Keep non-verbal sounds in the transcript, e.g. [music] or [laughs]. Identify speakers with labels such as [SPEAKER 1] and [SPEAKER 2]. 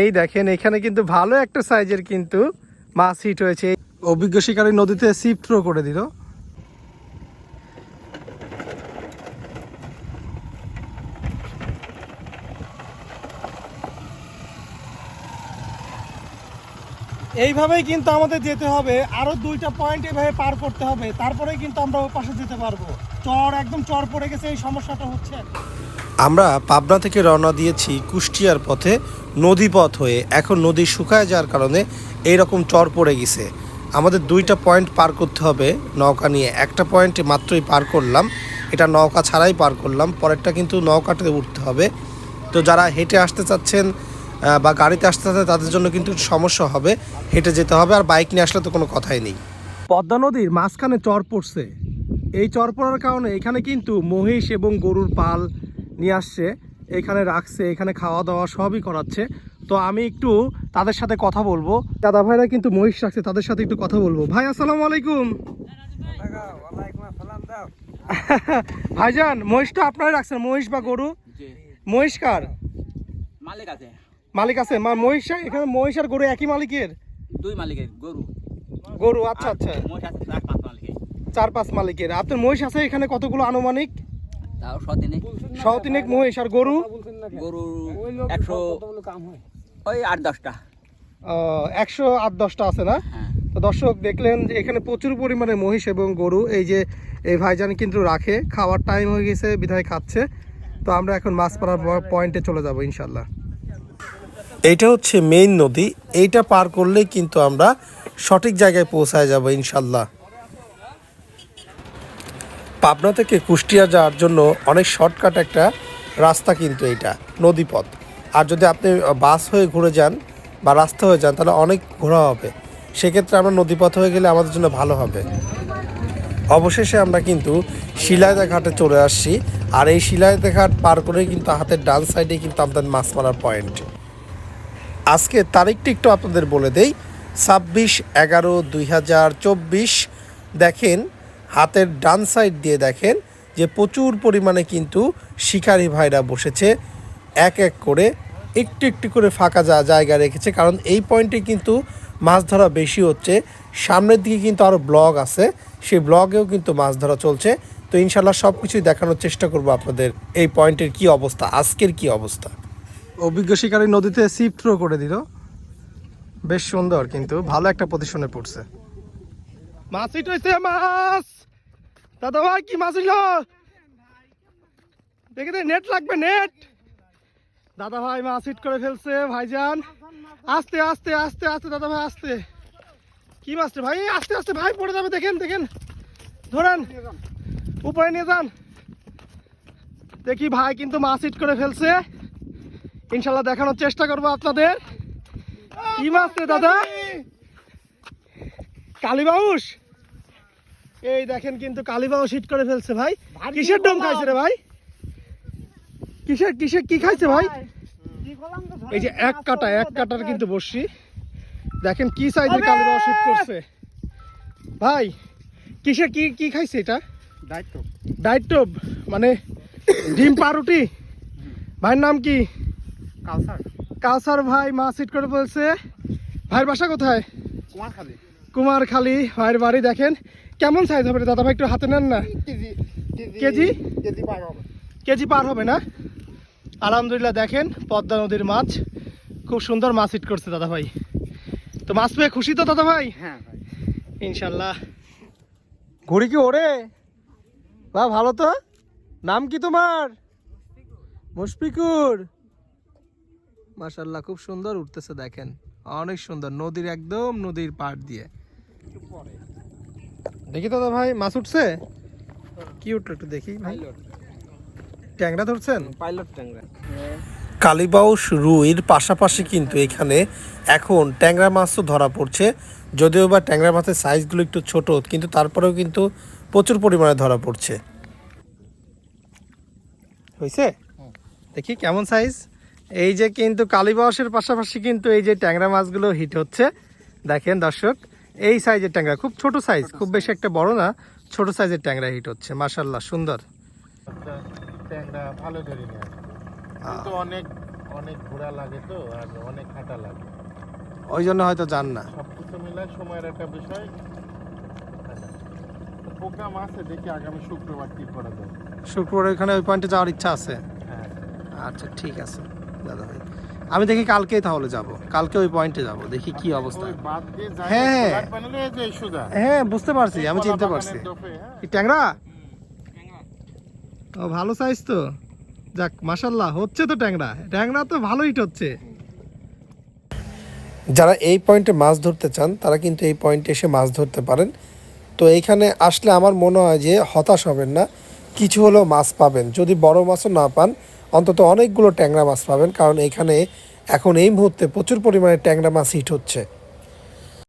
[SPEAKER 1] এই দেখেন এখানে কিন্তু ভালো একটা সাইজের কিন্তু মাছ হিট হয়েছে। অভিজ্ঞ শিকারী নদীতে সিপ থ্রো করে দিল। এইভাবেই কিন্তু আমাদের যেতে হবে। আরও দুইটা পয়েন্ট এভাবে পার করতে হবে। তারপরেই কিন্তু আমরা ও পাশে যেতে পারব। চর একদম চর পড়ে গেছে এই সমস্যাটা হচ্ছে।
[SPEAKER 2] আমরা পাবনা থেকে রওনা দিয়েছি কুষ্টিয়ার পথে নদীপথ হয়ে। এখন নদী শুকায় যাওয়ার কারণে এই রকম চর পড়ে গেছে। আমাদের দুইটা পয়েন্ট পার করতে হবে নৌকা নিয়ে। একটা পয়েন্ট মাত্রই পার করলাম। এটা নৌকা ছাড়াই পার করলাম। পরেরটা কিন্তু নৌকাতে উঠতে হবে। তো যারা হেঁটে আসতে চাচ্ছেন বা গাড়িতে আসতে চাচ্ছেন, তাদের জন্য কিন্তু সমস্যা হবে। হেঁটে যেতে হবে আর বাইক নিয়ে আসলে তো কোনো কথাই নেই।
[SPEAKER 1] পদ্মা নদীর মাঝখানে চর পড়ছে। এই চর পড়ার কারণে এখানে কিন্তু মহিষ এবং গরুর পাল নিয়ে আসছে এখানে রাখছে এখানে খাওয়া দাওয়া সবই করাচ্ছে। তো আমি একটু তাদের সাথে কথা বলব। দাদা ভাইরা কিন্তু মহিষ রাখছে তাদের সাথে একটু কথা বলব। ভাই আসসালামু আলাইকুম। [laughs] ভাইজান মহিষটা আপনারা রাখছেন মহিষ বা গরু? মহিষ কার?
[SPEAKER 3] মালিক আছে।
[SPEAKER 1] মালিক আছে মা মহিষ এখানে মহিষ আর গরু একই মালিকের?
[SPEAKER 3] দুই মালিকের গরু।
[SPEAKER 1] গরু আচ্ছা আচ্ছা।
[SPEAKER 3] চার পাঁচ মালিকের।
[SPEAKER 1] আপনার মহিষ আছে এখানে কতগুলো আনুমানিক?
[SPEAKER 3] তাও
[SPEAKER 1] মহিষ আর গরু?
[SPEAKER 3] গরু একশো ওই আট দশটা।
[SPEAKER 1] একশো আট দশটা আছে না?
[SPEAKER 3] হ্যাঁ।
[SPEAKER 1] দর্শক দেখলেন যে এখানে প্রচুর পরিমাণে মহিষ এবং গরু এই যে এই ভাইজান কিন্তু রাখে। খাওয়ার টাইম হয়ে গেছে বিধায় খাচ্ছে। তো আমরা এখন মাছ পাড়ার পয়েন্টে চলে যাব ইনশাল্লাহ
[SPEAKER 2] এইটা হচ্ছে মেইন নদী। এইটা পার করলেই কিন্তু আমরা সঠিক জায়গায় পৌঁছায় যাব ইনশাল্লাহ পাবনা থেকে কুষ্টিয়া যাওয়ার জন্য অনেক শর্টকাট একটা রাস্তা কিন্তু এইটা, নদীপথ। আর যদি আপনি বাস হয়ে ঘুরে যান বা রাস্তা হয়ে যান, তাহলে অনেক ঘোরা হবে। সেক্ষেত্রে আমরা নদীপথ হয়ে গেলে আমাদের জন্য ভালো হবে। অবশেষে আমরা কিন্তু শিলাইদা ঘাটে চলে আসছি। আর এই শিলায়দা ঘাট পার করে কিন্তু হাতের ডান সাইডে কিন্তু আমাদের মাছ মারার পয়েন্ট আজকে তারিখটি একটু আপনাদের বলে দেই। ছাব্বিশ এগারো দুই দেখেন হাতের ডান সাইড দিয়ে দেখেন যে প্রচুর পরিমাণে কিন্তু শিকারী ভাইরা বসেছে। এক এক করে একটু একটু করে ফাঁকা জায়গা রেখেছে, কারণ এই পয়েন্টে কিন্তু মাছ ধরা বেশি হচ্ছে। সামনের দিকে কিন্তু আরও ব্লগ আছে, সেই ব্লগেও কিন্তু মাছ ধরা চলছে। তো ইনশাল্লাহ সব কিছুই দেখানোর চেষ্টা করব আপনাদের এই পয়েন্টের কি অবস্থা, আজকের কি অবস্থা।
[SPEAKER 1] অভিজ্ঞ শিকারী নদীতে সিপ করে দিল। বেশ সুন্দর কিন্তু, ভালো একটা পজিশনে পড়ছে। মাছ হয়েছে মাছ। দাদা ভাই, কি মাছ হইল দেখে নেট লাগবে নেট দাদা ভাই, মাছ হিট করে ফেলছে, ভাইজান। আস্তে আস্তে আস্তে আস্তে, দাদা ভাই, আস্তে। কি মাছ ভাই? আস্তে আস্তে, ভাই, পড়ে যাবে, দেখেন দেখেন। ধরেন, উপরে নিয়ে যান। দেখি ভাই কিন্তু মাছ হিট করে ফেলছে। ইনশাল্লাহ দেখানোর চেষ্টা করব আপনাদের। কি মাছ রে দাদা? কালীবাউস এই দেখেন কিন্তু কালীবাউস হিট করে ফেলছে ভাই। কিসের ডোম খাইছে রে ভাই? কিসের কিসের কি খাইছে ভাই? এই যে এক কাটা এক কাটার কিন্তু বসছি দেখেন কি সাইজের কালীবাউস হিট করছে। ভাই কিসের কি কি খাইছে এটা? ডাইট টোপ। মানে ডিম পাউরুটি? ভাইয়ের নাম কি?
[SPEAKER 3] কালসার।
[SPEAKER 1] কাউসার ভাই মা হিট করে বলছে ভাইয়ের বাসা কোথায়?
[SPEAKER 3] কুমার খালি
[SPEAKER 1] কুমারখালী ভাইয়ের বাড়ি দেখেন। কেমন সাইজ হবে দাদা ভাই একটু হাতে নেন না।
[SPEAKER 3] KG
[SPEAKER 1] KG
[SPEAKER 3] KG? পার হবে।
[SPEAKER 1] কেজি পার হবে না? আলহামদুলিল্লাহ দেখেন পদ্মা নদীর মাছ। খুব সুন্দর মাছ হিট করছে দাদা ভাই তো মাছ পেয়ে খুশি তো দাদা ভাই।
[SPEAKER 3] হ্যাঁ
[SPEAKER 1] ইনশাল্লাহ। ঘুড়ি কি ওরে? বা ভালো তো? নাম কি তোমার? মুশফিকুর। মাশাল্লাহ খুব সুন্দর উঠতেছে দেখেন। অনেক সুন্দর নদীর একদম নদীর পাড় দিয়ে। দেখি দাদা ভাই মাছ উঠছে? কি উঠল একটু দেখি ভাই। ট্যাংরা ধরছেন?
[SPEAKER 3] পাইলট ট্যাংরা।
[SPEAKER 2] কালীবাউস রুইর পাশাপাশি কিন্তু এখানে এখন ট্যাংরা মাছও ধরা পড়ছে। যদিও বা ট্যাংরা মাছের সাইজগুলো একটু ছোট কিন্তু তারপরেও কিন্তু প্রচুর পরিমাণে ধরা পড়ছে।
[SPEAKER 1] হয়েছে দেখি কেমন সাইজ এই যে কিন্তু কালীবাসের পাশাপাশি কিন্তু এই যে ট্যাংরা মাছগুলো হিট হচ্ছে। দেখেন দর্শক এই সাইজের ট্যাংরা খুব ছোট সাইজ খুব বেশি একটা বড় না ছোট সাইজের ট্যাংরা হিট হচ্ছে মাশাল্লাহ সুন্দর।
[SPEAKER 4] ট্যাংরা ভালো ধরি না কিন্তু অনেক অনেক ঘোরা লাগে তো আর অনেক হাঁটা লাগে।
[SPEAKER 1] ওই জন্য হয়তো যান না।
[SPEAKER 4] মিলায় সময়ের একটা বিষয়। প্রোগ্রাম আছে দেখি আগামী শুক্রবার কি করা যায়।
[SPEAKER 1] শুক্রবার ওই পয়েন্টে যাওয়ার ইচ্ছা আছে।
[SPEAKER 4] হ্যাঁ।
[SPEAKER 1] আচ্ছা ঠিক আছে দাদা ভাই আমি দেখি কালকেই তাহলে যাব। কালকে ওই পয়েন্টে যাব দেখি কি অবস্থা। হ্যাঁ।
[SPEAKER 4] সোলার প্যানেলে এই যে এই সোজা।
[SPEAKER 1] হ্যাঁ বুঝতে পারছি আমি চিনতে পারছি।
[SPEAKER 4] হ্যাঁ।
[SPEAKER 1] ট্যাংরা? ও ভালো সাইজ তো। যাক মাশাল্লাহ হচ্ছে তো ট্যাংরা। ট্যাংরা তো ভালো হিট হচ্ছে।
[SPEAKER 2] যারা এই পয়েন্টে মাছ ধরতে চান তারা কিন্তু এই পয়েন্টে এসে মাছ ধরতে পারেন। তো এইখানে আসলে আমার মনে হয় যে হতাশ হবেন না। কিছু হলেও মাছ পাবেন। যদি বড় মাছও না পান অন্তত অনেকগুলো ট্যাংরা মাছ পাবেন, কারণ এখানে এখন এই মুহূর্তে প্রচুর পরিমাণে ট্যাংরা মাছ হিট হচ্ছে।